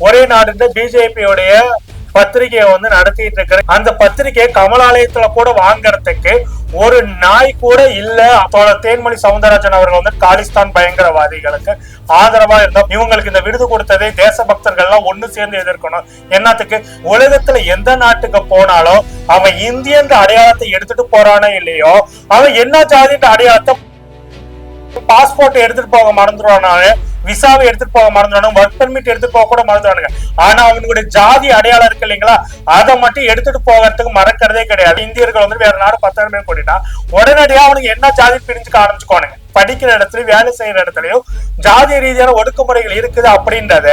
ஒரே நாடுன்ற பிஜேபியோடைய பத்திரிகையை வந்து நடத்திட்டு இருக்கிற அந்த பத்திரிகையை கமலாலயத்துல கூட வாங்கறதுக்கு ஒரு நாய் கூட இல்ல. அப்போல தேன்மொழி சவுந்தரராஜன் அவர்கள் வந்து காலிஸ்தான் பயங்கரவாதிகளுக்கு ஆதரவா இருந்தோம் இவங்களுக்கு இந்த விருது கொடுத்ததே தேசபக்தர்கள் எல்லாம் ஒண்ணு சேர்ந்து எதிர்க்கணும். என்னத்துக்கு? உலகத்துல எந்த நாட்டுக்கு போனாலும் அவன் இந்தியன்ற அடையாளத்தை எடுத்துட்டு போறானோ இல்லையோ அவன் என்ன ஜாதின்ற அடையாளத்தை பாஸ்போர்ட் எடுத்துட்டு போக மறந்துடுவானாலே விசாவை எடுத்துட்டு போக மறந்துடானுங்க ஒர்க் பெர்மிட் எடுத்துட்டு போக கூட மறந்துடானுங்க ஆனா அவனுடைய ஜாதி அடையாளம் இருக்கு இல்லைங்களா? அதை மட்டும் எடுத்துட்டு போகிறதுக்கு மறக்கிறதே கிடையாது. இந்தியர்கள் வந்து வேற நாடு பத்தாயிரம் பேர் கூட்டினா உடனடியா அவனுக்கு என்ன ஜாதி பிரிஞ்சுக்க ஆரம்பிச்சுக்கோனுங்க படிக்கிற இடத்துலயும் வேலை செய்யற இடத்துலயும் ஜாதி ரீதியான ஒடுக்குமுறைகள் இருக்குது அப்படின்றத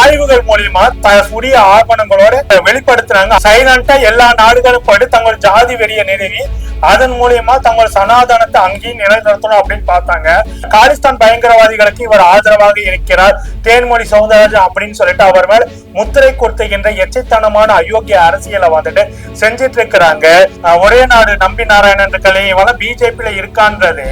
ஆய்வுகள் மூலியமா புதிய ஆவணங்களோட வெளிப்படுத்துறாங்க. சைலண்டா எல்லா நாடுகளும் போயிட்டு தங்கள் ஜாதி வெறிய நிறுவி அதன் மூலியமா தங்கள் சனாதனத்தை அங்கேயும் நிலைநிறுத்தணும் அப்படின்னு பார்த்தாங்க. காலிஸ்தான் பயங்கரவாதிகளுக்கு இவர் ஆதரவாக இருக்கிறார். தேன்மொழி சவுந்தரராஜன் அப்படின்னு சொல்லிட்டு அவர் மேல முத்திரை கொடுத்துகின்ற எச்சைத்தனமான அயோக்கிய அரசியலை வந்துட்டு செஞ்சிட்டு இருக்கிறாங்க. ஒரே நாடு நம்பி நாராயணன் இருக்கலே இவெல்லாம் பிஜேபியில இருக்கான்றது.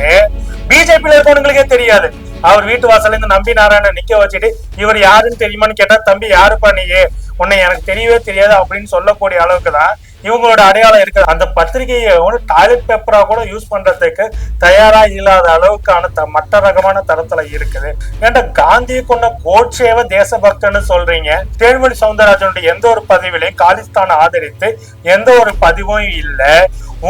பிஜேபியில இருக்கவங்களுக்கே தெரியாது. அவர் வீட்டு வாசல்ல இருந்து நம்பி நாராயணன் நிக்க வச்சுட்டு இவர் யாருன்னு தெரியுமான்னு கேட்டா தம்பி யாருப்பா நீயே உன்னை எனக்கு தெரியவே தெரியாது அப்படின்னு சொல்லக்கூடிய அளவுக்கு தான் இவங்களோட அடையாளம் இருக்குது. அந்த பத்திரிகையை வந்து டாய்லெட் பேப்பரா கூட யூஸ் பண்றதுக்கு தயாரா இல்லாத அளவுக்கான த மட்ட ரகமான தரத்துல இருக்குது. ஏன்டா காந்தியை கொண்ட கோட்சேவ தேசபக்தன்னு சொல்றீங்க? தேர்மொழி சவுந்தரராஜனுடைய எந்த ஒரு பதிவிலையும் காலிஸ்தானை ஆதரித்து எந்த ஒரு பதிவும் இல்லை.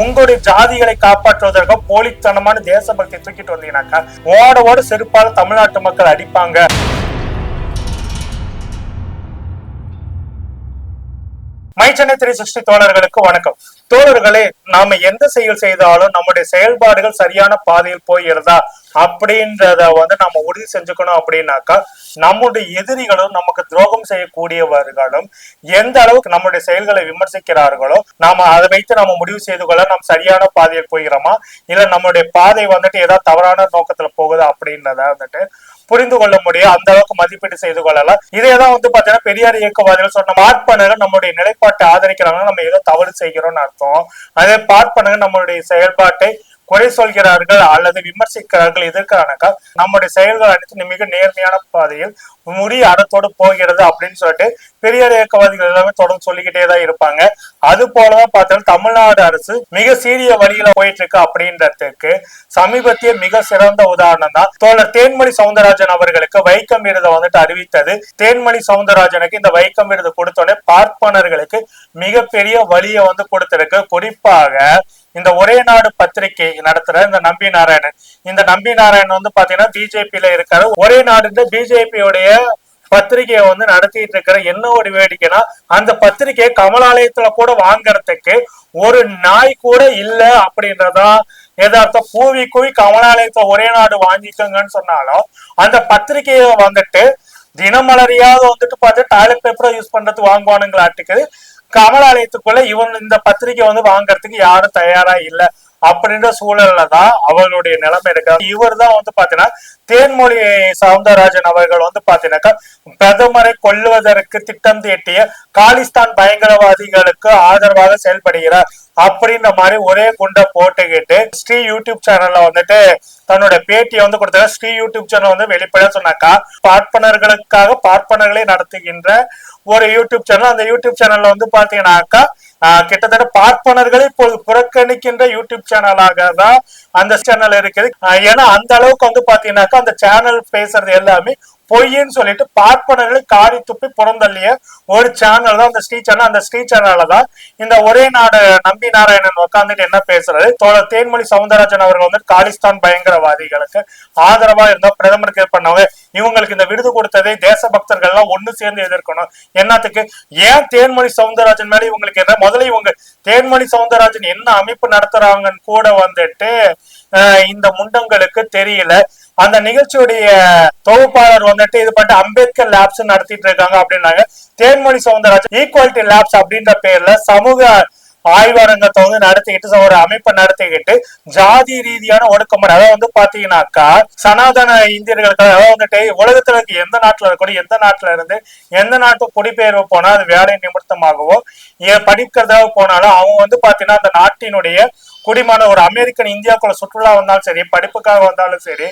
உங்களுடைய ஜாதிகளை காப்பாற்றுவதற்கு போலித்தனமான தேசபக்தி தூக்கிட்டு வந்தீங்கன்னாக்கா ஓட ஓட செருப்பால தமிழ்நாட்டு மக்கள் அடிப்பாங்க. மை சென்னை த்ரீ சிக்ஸ்டி தோழர்களுக்கு வணக்கம். தோழர்களே நாம எந்த செயல் செய்தாலும் நம்முடைய செயல்பாடுகள் சரியான பாதையில் போயிருதா அப்படின்றத வந்து நம்ம உறுதி செஞ்சுக்கணும் அப்படின்னாக்கா நம்முடைய எதிரிகளும் நமக்கு துரோகம் செய்யக்கூடியவர்களும் எந்த அளவுக்கு நம்முடைய செயல்களை விமர்சிக்கிறார்களோ நாம அதை வைத்து நம்ம முடிவு செய்து கொள்ள நாம் சரியான பாதையில் போகிறோமா இல்ல நம்மளுடைய பாதை வந்துட்டு ஏதாவது தவறான நோக்கத்துல போகுது அப்படின்றத வந்துட்டு புரிந்து கொள்ள முடியும். அந்த அளவுக்கு மதிப்பீடு செய்து கொள்ளலாம். இதேதான் வந்து பாத்தீங்கன்னா பெரியார் இயக்கவாதிகள் சொன்ன பார்ப்பனர்கள் நம்முடைய நிலைப்பாட்டை ஆதரிக்கிறாங்க. நம்ம ஏதோ தவறு செய்கிறோம்னு அர்த்தம். அதே பார்ப்பனர்கள் நம்மளுடைய செயல்பாட்டை குறை சொல்கிறார்கள் அல்லது விமர்சிக்கிறார்கள் எதிர்க்கிறானாக்கா நம்முடைய செயல்கள் அனைத்து மிக நேர்மையான பாதையில் முடி அறத்தோடு போகிறது அப்படின்னு சொல்லிட்டு பெரியார் இயக்கவாதிகள் எல்லாமே தொடர்ந்து சொல்லிக்கிட்டே தான் இருப்பாங்க. அது போலதான் பார்த்தோம்னா தமிழ்நாடு அரசு மிக சீரிய வழியில போயிட்டு இருக்கு அப்படின்றதுக்கு சமீபத்திய மிக சிறந்த உதாரணம் தான் தோழர் தேன்மொழி சவுந்தரராஜன் அவர்களுக்கு வைக்கம் விருதை வந்துட்டு அறிவித்தது. தேன்மொழி சவுந்தரராஜனுக்கு இந்த வைக்கம் விருது கொடுத்தோடனே பார்ப்பனர்களுக்கு மிகப்பெரிய வழியை வந்து கொடுத்திருக்கு. குறிப்பாக இந்த ஒரே நாடு பத்திரிகை நடத்துற இந்த நம்பி நாராயணன். இந்த நம்பி நாராயணன் வந்து பாத்தீங்கன்னா பிஜேபியில இருக்காரு. ஒரே நாடு பிஜேபியோடைய பத்திரிகையை வந்து நடத்திட்டு இருக்கிற என்ன ஒரு வேடிக்கைனா அந்த பத்திரிகையை கமலாலயத்துல கூட வாங்கறதுக்கு ஒரு நாய் கூட இல்ல அப்படின்றதா. எதார்த்தம் பூவி கூவி கமலாலயத்துல ஒரே நாடு வாங்கிக்கோங்கன்னு சொன்னாலும் அந்த பத்திரிகையை வந்துட்டு தினமலரியாவது வந்துட்டு பார்த்து டாய்லெட் பேப்பரை யூஸ் பண்றதுக்கு வாங்குவானுங்களாட்டுக்கு. கமலாலயத்துக்குள்ள இவன் இந்த பத்திரிகை வந்து வாங்கறதுக்கு யாரும் தயாரா இல்ல. அப்படின்ற சூழல்ல தான் அவர்களுடைய நிலைமை இருக்கு இவர் தான் வந்து பாத்தீங்கன்னா தேன்மொழி சவுந்தரராஜன் அவர்கள் வந்து பாத்தீங்கன்னாக்கா பிரதமரை கொல்லுவதற்கு திட்டம் தீட்டிய காலிஸ்தான் பயங்கரவாதிகளுக்கு ஆதரவாக செயல்படுகிறார் அப்படின்ற மாதிரி ஒரே குண்டை போட்டுக்கிட்டு ஸ்ரீ யூடியூப் சேனல்ல வந்துட்டு தன்னோட பேட்டியை வந்து கொடுத்தாங்க ஸ்ரீ யூடியூப் சேனல் வந்து வெளிப்படையா சொன்னாக்கா பார்ப்பனர்களுக்காக பார்ப்பனர்களை நடத்துகின்ற ஒரு யூடியூப் சேனல் அந்த யூடியூப் சேனல்ல வந்து பாத்தீங்கன்னாக்கா கிட்டத்தட்ட பார்ப்பனர்களை இப்போது புறக்கணிக்கின்ற யூடியூப் சேனலாக தான் அந்த சேனல் இருக்குது ஏன்னா அந்த அளவுக்கு வந்து பாத்தீங்கன்னாக்கா அந்த சேனல் பேசுறது எல்லாமே பொய்ன்னு சொல்லிட்டு பார்ப்பனர்களை காரி துப்பி புறந்தள்ளிய ஒரு சேனல் தான் அந்த ஸ்ரீ சேனல் அந்த ஸ்ரீ சேனல்ல தான் இந்த ஒரே நாடு நம்பி நாராயணன் உட்காந்துட்டு என்ன பேசுறது தோழர் தேன்மொழி சவுந்தரராஜன் அவர்கள் வந்து காலிஸ்தான் பயங்கரவாதிகளுக்கு ஆதரவா இருந்தா பிரதமருக்கு பண்ணவங்க இவங்களுக்கு இந்த விருது கொடுத்ததே தேசபக்தர்கள் எல்லாம் ஒண்ணு சேர்ந்து எதிர்க்கணும். என்னத்துக்கு? ஏன் தேன்மொழி சவுந்தரராஜன் மேல இவங்களுக்கு என்ன? முதல்ல இவங்க தேன்மொழி சவுந்தரராஜன் என்ன அமைப்பு நடத்துறாங்கன்னு கூட வந்துட்டு அஹ் இந்த முண்டங்களுக்கு தெரியல. அந்த நிகழ்ச்சியுடைய தொகுப்பாளர் வந்துட்டு இது பண்ணிட்டு அம்பேத்கர் லேப்ஸ் நடத்திட்டு இருக்காங்க அப்படின்னாங்க. தேன்மொழி சவுந்தரராஜன் ஈக்குவாலிட்டி லேப்ஸ் அப்படின்ற பேர்ல சமூக ஆய்வரங்கத்தை வந்து நடத்திக்கிட்டு ஒரு அமைப்பை நடத்திக்கிட்டு ஜாதி ரீதியான ஒடுக்கமுறை. அதாவது வந்து பாத்தீங்கன்னாக்கா சனாதன இந்தியர்களுக்கு அதாவது வந்துட்டு உலகத்துல இருக்க எந்த நாட்டுல இருக்கணும் எந்த நாட்டுல இருந்து எந்த நாட்டு குடிபெயர்வு போனா அது வேலை நிமித்தமாகவோ படிக்கிறதாக போனாலும் அவங்க வந்து பாத்தீங்கன்னா அந்த நாட்டினுடைய குடிமான ஒரு அமெரிக்கன் இந்தியாக்குள்ள சுற்றுலா வந்தாலும் சரி படிப்புக்காக வந்தாலும் சரி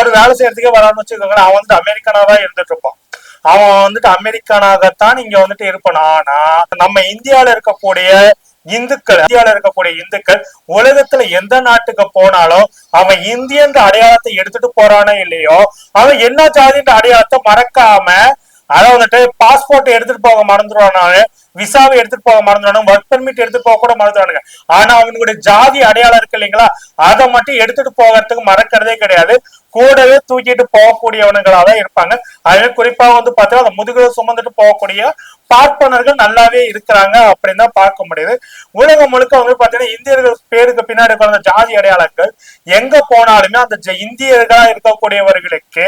ஒரு வேலை செய்யறதுக்கே வரான்னு வச்சுக்கோங்களேன் அவன் வந்து அமெரிக்கனா தான் இருந்துட்டு இருப்பான். அவன் வந்துட்டு அமெரிக்கனாகத்தான் இங்க வந்துட்டு இருப்பான். ஆனா நம்ம இந்தியால இருக்கக்கூடிய இந்துக்கள் இந்தியால இருக்கக்கூடிய இந்துக்கள் உலகத்துல எந்த நாட்டுக்கு போனாலும் அவன் இந்தியன்ற அடையாளத்தை எடுத்துட்டு போறானோ இல்லையோ அவன் என்ன ஜாதின்ற அடையாளத்தை மறக்காம அதை வந்துட்டு பாஸ்போர்ட் எடுத்துட்டு போக மறந்துடுவானு விசாவை எடுத்துட்டு போக மறந்துடுவானு ஒர்க் பெர்மிட் எடுத்துட்டு போக கூட மறந்துடுவானுங்க. ஆனா அவனுடைய ஜாதி அடையாளம் இருக்கு இல்லைங்களா அதை மட்டும் எடுத்துட்டு போகிறதுக்கு மறக்கிறதே கிடையாது. கூடவே தூக்கிட்டு போகக்கூடியவனுங்களா தான் இருப்பாங்க. அதுல குறிப்பா வந்து பார்த்தா அந்த முதுகுல சுமந்துட்டு போகக்கூடிய பார்ப்பனர்கள் நல்லாவே இருக்கிறாங்க அப்படின்னு தான் பார்க்க முடியுது. உலகம் முழுக்க வந்து பாத்தீங்கன்னா இந்தியர்கள் பேருக்கு பின்னாடி இருக்கிற ஜாதி அடையாளங்கள் எங்க போனாலுமே அந்த ஜ- இந்தியர்களா இருக்கக்கூடியவர்களுக்கு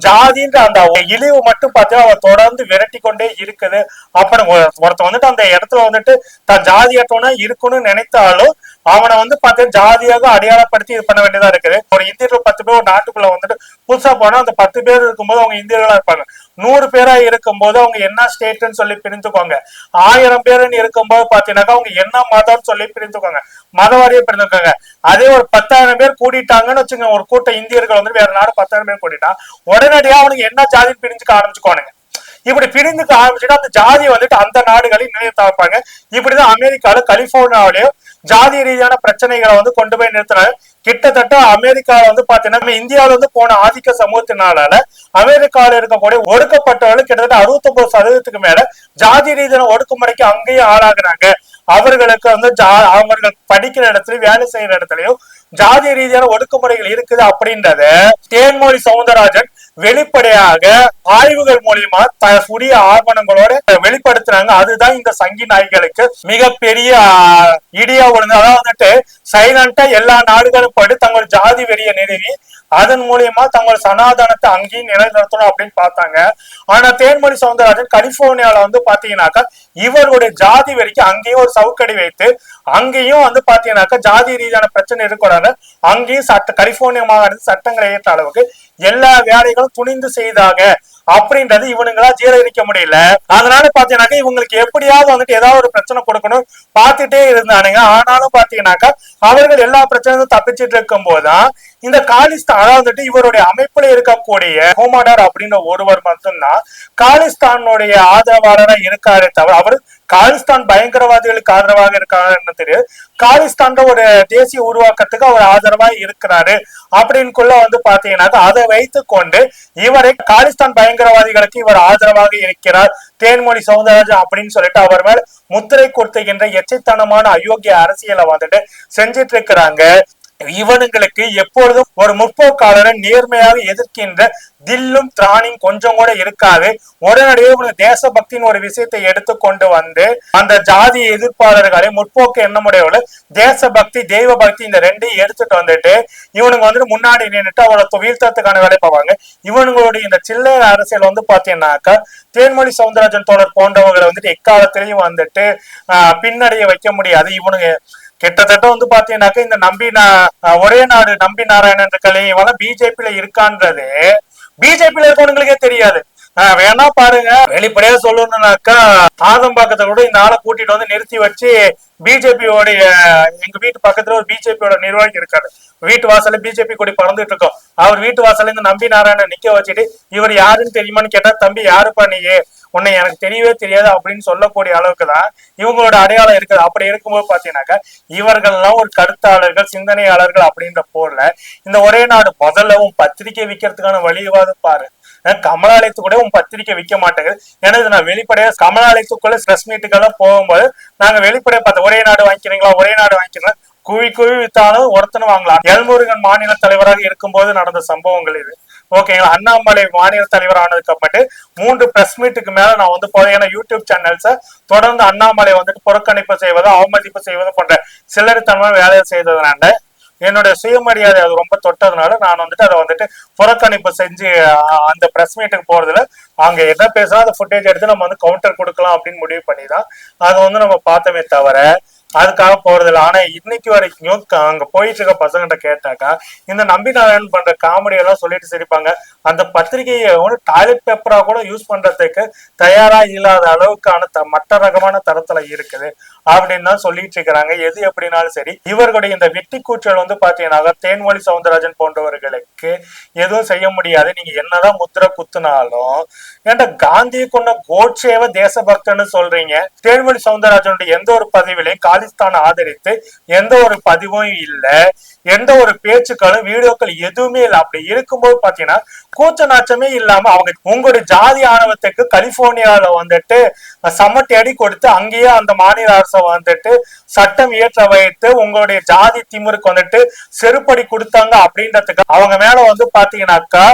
ஜாதின்ற அந்த இழிவு மட்டும் பார்த்தீங்கன்னா அவ தொடர்ந்து விரட்டி கொண்டே இருக்குது. அப்புறம் ஒருத்தர் ஒருத்தன் வந்துட்டு அந்த இடத்துல வந்துட்டு தான் ஜாதியற்றவனா இருக்கணும்னு நினைத்தாலும் அவனை வந்து பார்த்தீங்கன்னா ஜாதியாக அடையாளப்படுத்தி இது பண்ண வேண்டியதா இருக்குது. ஒரு இந்தியர்கள் பத்து பேர் ஒரு நாட்டுக்குள்ள வந்துட்டு புதுசா போனா அந்த பத்து பேர் இருக்கும்போது அவங்க இந்தியர்களா இருப்பாங்க. நூறு பேரா இருக்கும்போது அவங்க என்ன ஸ்டேட்னு சொல்லி பிரிந்துக்கோங்க. ஆயிரம் பேருன்னு இருக்கும்போது பாத்தீங்கன்னாக்கா அவங்க என்ன மதம்னு சொல்லி பிரிந்துக்கோங்க. மதவாரியை பிரிந்துக்கோங்க. அதே ஒரு பத்தாயிரம் பேர் கூட்டிட்டாங்கன்னு வச்சுங்க ஒரு கூட்டம் இந்தியர்கள் வந்து வேற நாடு பத்தாயிரம் பேர் கூட்டிட்டா உடனடியா அவனுக்கு என்ன ஜாதின்னு பிரிஞ்சுக்க ஆரம்பிச்சுக்கோனுங்க இப்படி பிரிந்துக்க ஆரம்பிச்சுட்டு அந்த ஜாதியை வந்துட்டு அந்த நாடுகளில் நிலையத்தாப்பாங்க இப்படிதான் அமெரிக்கால கலிபோர்னியாவிலேயும் ஜாதி ரீதியான பிரச்சனைகளை வந்து கொண்டு போய் நிறுத்துறாங்க கிட்டத்தட்ட அமெரிக்கால வந்து பாத்தீங்கன்னா இந்தியாவில வந்து போன ஆதிக்க சமூகத்தினால அமெரிக்கால இருக்கக்கூடிய ஒடுக்கப்பட்டவர்கள் கிட்டத்தட்ட அறுபத்தொன்பது சதவீதத்துக்கு மேல ஜாதி ரீதியான ஒடுக்குமுறைக்கு அங்கேயும் ஆளாகுறாங்க. அவர்களுக்கு வந்து ஜா- அவர்கள் படிக்கிற இடத்துலயும் வேலை செய்யற இடத்துலயும் ஜாதி ரீதியான ஒடுக்குமுறைகள் இருக்குது அப்படின்றத தேன்மொழி சவுந்தரராஜன் வெளிப்படையாக ஆய்வுகள் மூலியமா த ஆவணங்களோட வெளிப்படுத்துறாங்க. அதுதான் இந்த சங்கி நாய்களுக்கு மிகப்பெரிய இடியா விழுந்து அதாவது வந்துட்டு சைலண்டா எல்லா நாடுகளும் படி தங்கள் ஜாதி வெறிய நிறுவி அதன் மூலியமா தங்கள் சனாதனத்தை அங்கேயும் நிலைநிறுத்தணும் அப்படின்னு பார்த்தாங்க. ஆனா தேன்மொழி சவுந்தரராஜன் கலிபோர்னியால வந்து பாத்தீங்கன்னாக்கா இவருடைய ஜாதி வரைக்கும் அங்கேயும் ஒரு சவுக்கடி வைத்து அங்கேயும் வந்து பாத்தீங்கன்னாக்கா ஜாதி ரீதியான பிரச்சனை இருக்கக்கூடாது. அங்கேயும் சட்ட கலிபோர்னியா மாகாணத்தில் சட்டங்களை ஏற்ற அளவுக்கு எல்லா வேலைகளும் துணிந்து செய்தாங்க. அப்படின்றது இவனுங்களா ஜீரணிக்க முடியல. அதனால பாத்தீங்கன்னாக்கா இவங்களுக்கு எப்படியாவது வந்துட்டு ஏதாவது ஒரு பிரச்சனை கொடுக்கணும் பார்த்துட்டே இருந்தானுங்க. ஆனாலும் பாத்தீங்கன்னாக்கா அவர்கள் எல்லா பிரச்சனையும் தப்பிச்சிட்டு இருக்கும் போதுதான் இந்த காலிஸ்தான் அதாவது வந்துட்டு இவருடைய அமைப்புல இருக்கக்கூடிய ஹோமாடார் அப்படின்ற ஒருவர் மட்டும்தான் காலிஸ்தானுடைய ஆதரவாளராக இருக்காரே தவிர அவர் காலிஸ்தான் பயங்கரவாதிகளுக்கு ஆதரவாக இருக்காருன்னு தெரியுது? காலிஸ்தான்ற ஒரு தேசிய உருவாக்கத்துக்கு அவர் ஆதரவா இருக்கிறாரு. அப்படின்னுக்குள்ள வந்து பாத்தீங்கன்னாக்கா அதை வைத்து கொண்டு இவரை காலிஸ்தான் பயங்கரவாதிகளுக்கு இவர் ஆதரவாக இருக்கிறார். தேன்மொழி சவுந்தரராஜன் அப்படின்னு சொல்லிட்டு அவர் மேல முத்திரை கொடுத்துகின்ற எச்சைத்தனமான அயோக்கிய அரசியலை வந்துட்டு செஞ்சிட்டு இருக்கிறாங்க. இவனுங்களுக்கு எப்பொழுதும் ஒரு முற்போக்காளரை நேர்மையாக எதிர்க்கின்ற தில்லும் திராணியும் கொஞ்சம் கூட இருக்காது. உடனடியே இவனுக்கு தேசபக்தின் ஒரு விஷயத்தை எடுத்துக்கொண்டு வந்து அந்த ஜாதி எதிர்ப்பாளர்களை முற்போக்கு எண்ணமுடையவர்கள் தேசபக்தி தெய்வ பக்தி இந்த ரெண்டையும் எடுத்துட்டு வந்துட்டு இவனுங்க வந்துட்டு முன்னாடி நின்னுட்டு அவரை வீழ்த்தத்துக்கான வேலை பார்ப்பாங்க. இவனுங்களுடைய இந்த சில்லறை அரசியல் வந்து பாத்தீங்கன்னாக்கா தேன்மொழி சவுந்தரராஜன் தோழர் போன்றவங்களை வந்துட்டு எக்காலத்திலையும் வந்துட்டு ஆஹ் பின்னடைய வைக்க முடியாது. இவனுங்க கிட்டத்தட்ட வந்து பாத்தீங்கன்னாக்கா இந்த நம்பி ஒரே நாடு நம்பி நாராயணன் கலை இவன் பிஜேபியில இருக்கான்றது பிஜேபியில இருக்கவனுங்களுக்கே தெரியாது. வேணா பாருங்க. வெளிப்படையா சொல்லணும்னாக்கா ஆதம்பாக்கத்தை கூட இந்த ஆளை கூட்டிட்டு வந்து நிறுத்தி வச்சு பிஜேபியோடைய எங்க வீட்டு பக்கத்துல ஒரு பிஜேபியோட நிர்வாகி இருக்காரு. வீட்டு வாசல்ல பிஜேபி கொடி பறந்துட்டு இருக்கோம். அவர் வீட்டு வாசல்ல இருந்து நம்பி நாராயணன் நிக்க வச்சுட்டு இவர் யாருன்னு தெரியுமான்னு கேட்டா தம்பி யாருப்பா நீ? உன்னை எனக்கு தெரியவே தெரியாது அப்படின்னு சொல்லக்கூடிய அளவுக்கு தான் இவங்களோட அடையாளம் இருக்குது. அப்படி இருக்கும்போது பாத்தீங்கன்னாக்கா இவர்கள்லாம் ஒரு கருத்தாளர்கள் சிந்தனையாளர்கள் அப்படின்ற போர்ல இந்த ஒரே நாடு முதல்லவும் பத்திரிக்கை விற்கிறதுக்கான வழிவாது பாரு. அஹ் கமலாலயத்து கூட உன் பத்திரிக்கை விற்க மாட்டேங்குது. ஏன்னா இது நான் வெளிப்படையா கமலாலயத்துக்குள்ள பிரஸ் மீட்டுக்கெல்லாம் போகும்போது நாங்க வெளிப்படையா பார்த்தோம் ஒரே நாடு வாங்கிக்கிறீங்களா? ஒரே நாடு வாங்கிக்கிறீங்களா? குவி குவி வித்தாலும் ஒருத்தனும் வாங்கலாம். எல்முருகன் மாநில தலைவராக இருக்கும்போது நடந்த சம்பவங்கள் இது. ஓகேங்களா? அண்ணாமலை மாநில தலைவர் ஆனதுக்கு அப்புறமேட்டு மூன்று பிரஸ் மீட்டுக்கு மேல நான் வந்து போய் யூடியூப் சேனல்ஸை தொடர்ந்து அண்ணாமலை வந்துட்டு புறக்கணிப்பு செய்வது அவமதிப்பு செய்வது போன்ற தன்மை வேலையை செய்ததுனால என்னோட சுயமரியாதை அது ரொம்ப தொட்டதுனால நான் வந்துட்டு அதை வந்துட்டு புறக்கணிப்பு செஞ்சு அந்த பிரஸ் மீட்டுக்கு போறதுல அங்க என்ன பேசுறோம் அந்த ஃபுட்டேஜ் எடுத்து நம்ம வந்து கவுண்டர் கொடுக்கலாம் அப்படின்னு முடிவு பண்ணி தான் அதை வந்து நம்ம பார்த்தோமே தவிர அதுக்காக போறது ஆனா இன்னைக்கு வரைக்கும் அங்க போயிட்டு இருக்க பசங்கிட்ட கேட்டாக்கா இந்த நம்பி நாராயணன் பண்ற காமெடி எல்லாம் சொல்லிட்டு சிரிப்பாங்க. அந்த பத்திரிகையை வந்து டாய்லெட் பேப்பரா கூட யூஸ் பண்றதுக்கு தயாரா இல்லாத அளவுக்கான த- ரகமான தரத்துல இருக்குது. அப்படின்னு தான் சொல்லிட்டு இருக்கிறாங்க. எது எப்படினாலும் சரி இவர்களுடைய இந்த வெட்டி கூச்சல் வந்து பாத்தீங்கன்னா தேன்மொழி சவுந்தரராஜன் போன்றவர்களுக்கு எதுவும் செய்ய முடியாது. நீங்க என்னதான் முத்திரை குத்துனாலும் ஏன்டா காந்தியை கொண்ட கோட்சேவ தேசபக்தன்னு சொல்றீங்க. தேன்மொழி சவுந்தரராஜனுடைய எந்த ஒரு பதிவிலையும் காலிஸ்தானை ஆதரித்து எந்த ஒரு பதிவும் இல்ல எந்த ஒரு பேச்சுக்களும் வீடியோக்கள் எதுவுமே இல்லை. அப்படி இருக்கும்போது பாத்தீங்கன்னா கூச்ச நாச்சமே இல்லாம அவங்க உங்களுடைய ஜாதி ஆணவத்துக்கு கலிபோர்னியால வந்துட்டு சமட்டி அடி கொடுத்து அங்கேயே அந்த மாநில அரசை வந்துட்டு சட்டம் இயற்ற வைத்து உங்களுடைய ஜாதி திமுருக்கு வந்துட்டு செருப்படி கொடுத்தாங்க அப்படின்றதுக்கு அவங்க மேல வந்து பாத்தீங்கன்னாக்கா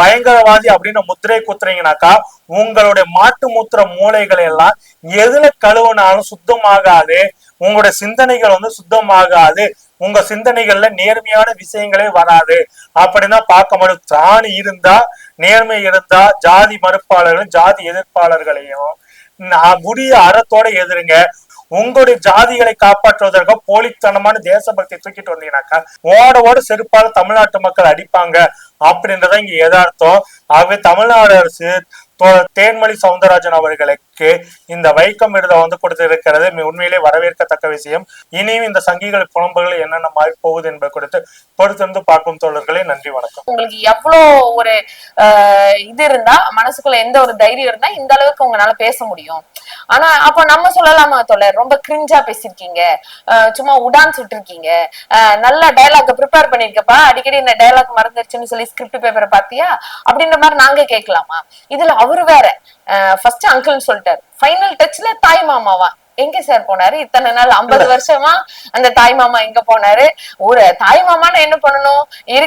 பயங்கரவாதி அப்படின்னு முத்திரை குத்துறீங்கன்னாக்கா உங்களுடைய மாட்டு மூத்திர மூளைகளை எல்லாம் எதுல கழுவுனாலும் சுத்தமாகாது உங்களுடைய சிந்தனைகள் வந்து சுத்தமாகாது உங்க சிந்தனைகள்ல நேர்மையான விஷயங்களே வராது. அப்படின்னா பார்க்க முடியும். திராணி இருந்தா நேர்மை இருந்தா ஜாதி மறுப்பாளர்களும் ஜாதி எதிர்ப்பாளர்களையும் முடிய அறத்தோட எதிருங்க. உங்களுடைய ஜாதிகளை காப்பாற்றுவதற்கு போலித்தனமான தேசபக்தி தூக்கிட்டு வந்தீங்கன்னாக்கா ஓட ஓட செருப்பால தமிழ்நாட்டு மக்கள் அடிப்பாங்க. அப்படின்றத இங்க எதார்த்தம் ஆகவே தமிழ்நாடு அரசு தோ- தேன்மொழி சவுந்தரராஜன் அவர்களை சங்கிகளுக்கு இந்த வைக்கம் விருதை வந்து கொடுத்திருக்கிறது. உண்மையிலே வரவேற்கத்தக்க விஷயம். இனியும் இந்த சங்கிகள் புலம்புகள் என்னென்ன மாறி போகுது என்பது குறித்து பொறுத்திருந்து பார்க்கும் தோழர்களே நன்றி வணக்கம். உங்களுக்கு எவ்வளோ ஒரு இது இருந்தா மனசுக்குள்ள எந்த ஒரு தைரியம் இருந்தா இந்த அளவுக்கு உங்களால பேச முடியும். ஆனா அப்ப நம்ம சொல்லலாமா தோழர்? ரொம்ப கிரிஞ்சா பேசிருக்கீங்க சும்மா உடான் சுட்டிருக்கீங்க. ஆஹ், நல்ல டயலாக் ப்ரிப்பேர் பண்ணிருக்கப்பா. அடிக்கடி இந்த டயலாக் மறந்துருச்சுன்னு சொல்லி ஸ்கிரிப்ட் பேப்பரை பாத்தியா அப்படின்ற மாதிரி நாங்க கேட்கலாமா? இதுல அவரு வேற. ஃபர்ஸ்ட் அங்கிள்னு சொல்லிட்டாரு. ஃபைனல் டச்ல தாய் மாமாவா? எங்க சார் போனாரு? இத்தனை நாள் ஐம்பது வருஷமா அந்த தாய் மாமா எங்க போனாரு? ஒரு தாய் மாமான்னு என்ன பண்ணணும்?